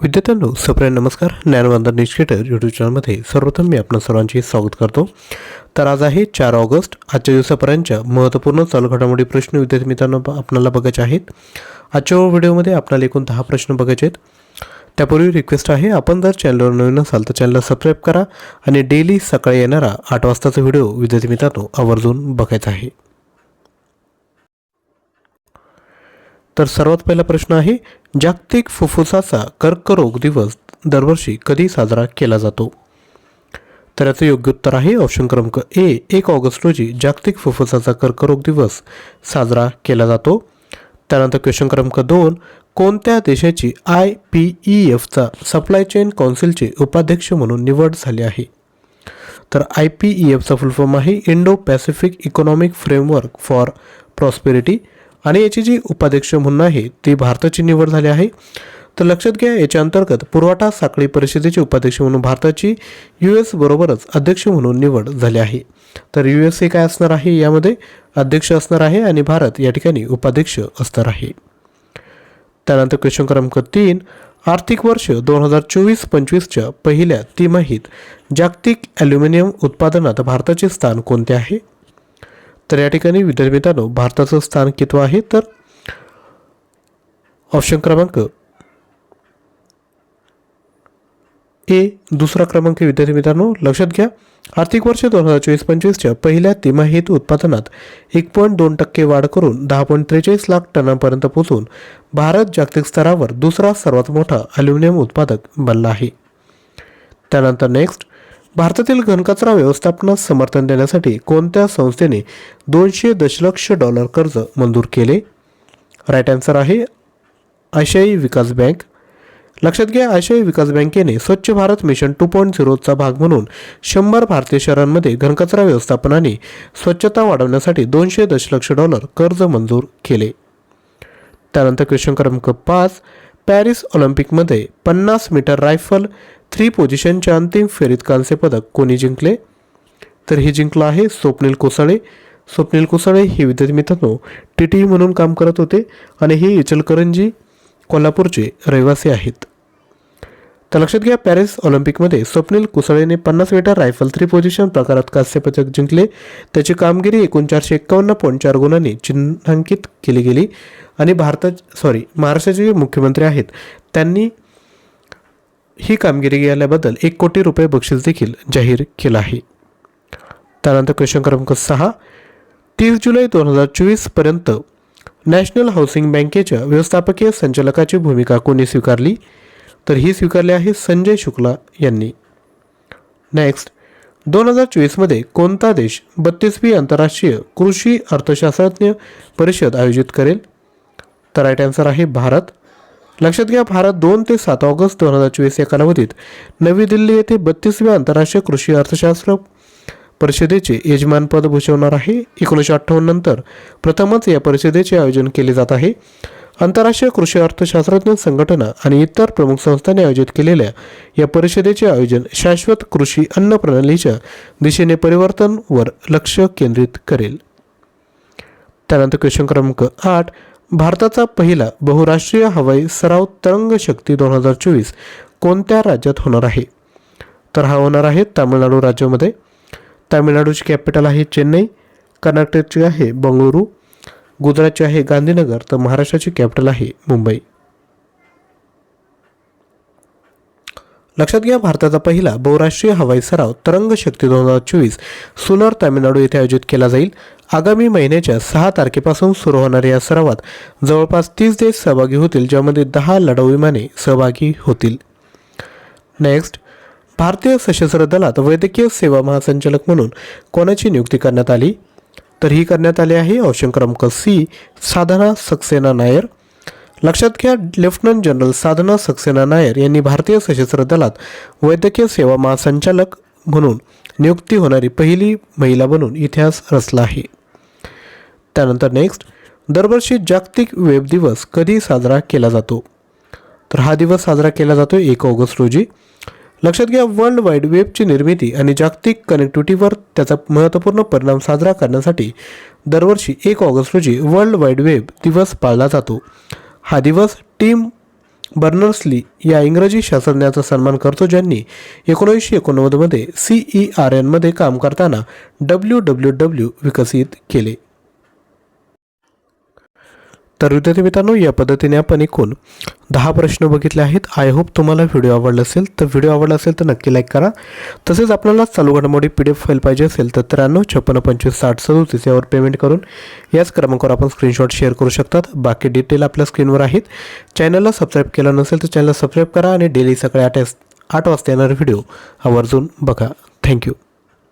विद्यार्थ्यांनो सप्राय नमस्कार. ज्ञानवंदन निष्केटर यूट्यूब चॅनलमध्ये सर्वप्रथम मी आपण सर्वांचे स्वागत करतो. तर आज आहे चार ऑगस्ट. आजच्या दिवसापर्यंतच्या महत्त्वपूर्ण चालू घडामोडी प्रश्न विद्यार्थी मित्रांनो आपणाला बघायचे आहेत. आजच्या व्हिडिओमध्ये आपल्याला एकूण दहा प्रश्न बघायचे आहेत. त्यापूर्वी रिक्वेस्ट आहे आपण जर चॅनलवर नवीन असाल तर चॅनलला सबस्क्राईब करा आणि डेली सकाळी येणारा आठ वाजताचा व्हिडिओ विद्यार्थी मित्रांनो आवर्जून बघायचा आहे. तर सर्वात पहिला प्रश्न आहे जागतिक फुफ्फुसाचा कर्करोग दिवस दरवर्षी कधी साजरा केला जातो? तर याचं योग्य उत्तर आहे ऑप्शन क्रमांक ए एक ऑगस्ट रोजी जागतिक फुफ्फुसाचा कर्करोग दिवस साजरा केला जातो. त्यानंतर क्वेश्चन क्रमांक दोन कोणत्या देशाची आय पी ई एफचा सप्लाय चेन कौन्सिलचे उपाध्यक्ष म्हणून निवड झाली आहे? तर आय पी ई एफचा फुल फॉर्म आहे Indo Pacific economic framework for prosperity आणि याची जी उपाध्यक्ष म्हणून आहे ती भारताची निवड झाली आहे. तर लक्षात घ्या याच्या अंतर्गत पुरवठा साखळी परिषदेचे उपाध्यक्ष म्हणून भारताची यू एस बरोबरच अध्यक्ष म्हणून निवड झाली आहे. तर यू एस हे काय असणार आहे? यामध्ये अध्यक्ष असणार आहे आणि भारत या ठिकाणी उपाध्यक्ष असणार आहे. त्यानंतर क्वेश्चन क्रमांक तीन आर्थिक वर्ष दोन हजार चोवीस पंचवीसच्या पहिल्या तिमाहीत जागतिक ॲल्युमिनियम उत्पादनात भारताचे स्थान कोणते आहे? तर या ठिकाणी विद्यार्थी मित्रांनो भारताचं स्थान कितवं आहे? तर ऑप्शन क्रमांक ए दुसरा क्रमांक विद्यार्थी मित्रांनो लक्षात घ्या. आर्थिक वर्ष दोन हजार चोवीस पंचवीसच्या पहिल्या तिमाहीत उत्पादनात एक पॉईंट दोन टक्के वाढ करून दहा पॉईंट त्रेचाळीस लाख टनांपर्यंत पोहोचून भारत जागतिक स्तरावर दुसरा सर्वात मोठा अल्युमिनियम उत्पादक बनला आहे. त्यानंतर नेक्स्ट भारतातील घनकचरा व्यवस्थापनास समर्थन देण्यासाठी कोणत्या संस्थेने दोनशे दशलक्ष डॉलर कर्ज मंजूर केले? राईट आन्सर आहे आशियाई विकास बँक. लक्षात घ्या आशियाई विकास बँकेने Swachh Bharat mission two point झिरोचा भाग म्हणून शंभर भारतीय शहरांमध्ये घनकचरा व्यवस्थापनाने स्वच्छता वाढवण्यासाठी दोनशे दशलक्ष डॉलर कर्ज मंजूर केले. त्यानंतर क्वेश्चन क्रमांक पाच पॅरिस ऑलिम्पिकमध्ये पन्नास मीटर रायफल थ्री पोझिशनच्या अंतिम फेरीत कांस्य पदक कोणी जिंकले? तर हे जिंकलं आहे स्वप्नील कोसाळे. स्वप्नील कोसाळे हे विद्यार्थी मित्रांनो टी टी म्हणून काम करत होते आणि हे इचलकरंजी कोल्हापूरचे रहिवासी आहेत. तर लक्षात घ्या पॅरिस ऑलिम्पिकमध्ये स्वप्नील कुसळेने पन्नास मीटर रायफल थ्री पोझिशन प्रकारात कांस्य पदक जिंकले. त्याची कामगिरी एकूण चारशे एक्कावन्न पॉईंट चार गुणांनी चिन्हांकित केली गेली. आणि भारतात सॉरी महाराष्ट्राचे जे मुख्यमंत्री आहेत त्यांनी ही कामगिरी केल्याबद्दल एक कोटी रुपये बक्षीस देखील जाहीर केलं आहे. त्यानंतर क्वेश्चन क्रमांक सहा. तीस जुलै दोन हजार चोवीसपर्यंत नॅशनल हाऊसिंग बँकेच्या व्यवस्थापकीय संचालकाची भूमिका कोणी स्वीकारली? तर ही स्वीकारली आहे संजय शुक्ला यांनी. नेक्स्ट दोन हजार चोवीसमध्ये कोणता देश बत्तीसवी आंतरराष्ट्रीय कृषी अर्थशास्त्रज्ञ परिषद आयोजित करेल? तर राईट आन्सर आहे भारत. लक्षात घ्या भारत दोन ते सात ऑगस्ट दोन हजार चोवीस या कालावधीत नवी दिल्ली येथे बत्तीसव्या आंतरराष्ट्रीय कृषी अर्थशास्त्र परिषदेचे यजमानपद भूषवणार आहे. एकोणीसशे अठ्ठावन्न नंतर प्रथमच या परिषदेचे आयोजन केले जात आहे. आंतरराष्ट्रीय कृषी अर्थशास्त्रज्ञ संघटना आणि इतर प्रमुख संस्थांनी आयोजित केलेल्या या परिषदेचे आयोजन शाश्वत कृषी अन्न प्रणालीच्या दिशेने परिवर्तनवर लक्ष केंद्रित करेल. त्यानंतर क्वेश्चन क्रमांक आठ भारताचा पहिला बहुराष्ट्रीय हवाई सराव तरंग शक्ती दोन हजार चोवीस कोणत्या राज्यात होणार आहे? तर हा होणार आहे तामिळनाडू राज्यामध्ये. तामिळनाडूची कॅपिटल आहे चेन्नई कर्नाटकची आहे बंगळुरू गुजरातची आहे गांधीनगर तर महाराष्ट्राची कॅपिटल आहे मुंबई. लक्षात घ्या भारताचा पहिला बहुराष्ट्रीय हवाई सराव तरंग शक्ती दोन हजार चोवीस सुनार तामिळनाडू येथे आयोजित केला जाईल. आगामी महिन्याच्या सहा तारखेपासून सुरू होणाऱ्या या सरावात जवळपास तीस देश सहभागी होतील ज्यामध्ये दहा लढाऊ विमाने सहभागी होतील. नेक्स्ट भारतीय सशस्त्र दलात वैद्यकीय सेवा महासंचालक म्हणून कोणाची नियुक्ती करण्यात आली? तर ही करण्यात आली आहे ऑप्शन क्रमांक सी साधना सक्सेना नायर लक्षात घ्या लेफ्टनंट जनरल साधना सक्सेना नायर यांनी भारतीय सशस्त्र दलात वैद्यकीय सेवा महासंचालक म्हणून नियुक्ती होणारी पहिली महिला बनून इतिहास रचला आहे. त्यानंतर नेक्स्ट दरवर्षी जागतिक वेब दिवस कधी साजरा केला जातो? तर हा दिवस साजरा केला जातो एक ऑगस्ट रोजी. लक्षात घ्या वर्ल्ड वाईड वेबची निर्मिती आणि जागतिक कनेक्टिव्हिटीवर त्याचा महत्त्वपूर्ण परिणाम साजरा करण्यासाठी दरवर्षी एक ऑगस्ट रोजी वर्ल्ड वाईड वेब दिवस पाळला जातो. हा दिवस टीम बर्नर्सली या इंग्रजी शास्त्रज्ञाचा सन्मान करतो ज्यांनी एकोणीसशे एकोणनव्वदमध्ये सी ई आर एनमध्ये काम करताना डब्ल्यू डब्ल्यू डब्ल्यू विकसित केले. तर विद्यार्थी मित्रांनो या पद्धतीने आपण एकूण दहा प्रश्न बघितले आहेत. आय होप तुम्हाला व्हिडिओ आवडला असेल तर व्हिडिओ आवडला असेल तर नक्की लाईक करा. तसेच आपल्याला चालू घडामोडी पी डी एफ फाईल पाहिजे असेल तर त्र्याण्णव छप्पन्न पंचवीस साठ सदोतीस यावर पेमेंट करून याच क्रमांकावर आपण स्क्रीनशॉट शेअर करू शकतात. बाकी डिटेल आपल्या स्क्रीनवर आहेत. चॅनलला सबस्क्राईब केलं नसेल तर चॅनलला सबस्क्राईब करा आणि डेली सकाळी आठ आठ वाजता येणारे व्हिडिओ आवर्जून बघा. थँक्यू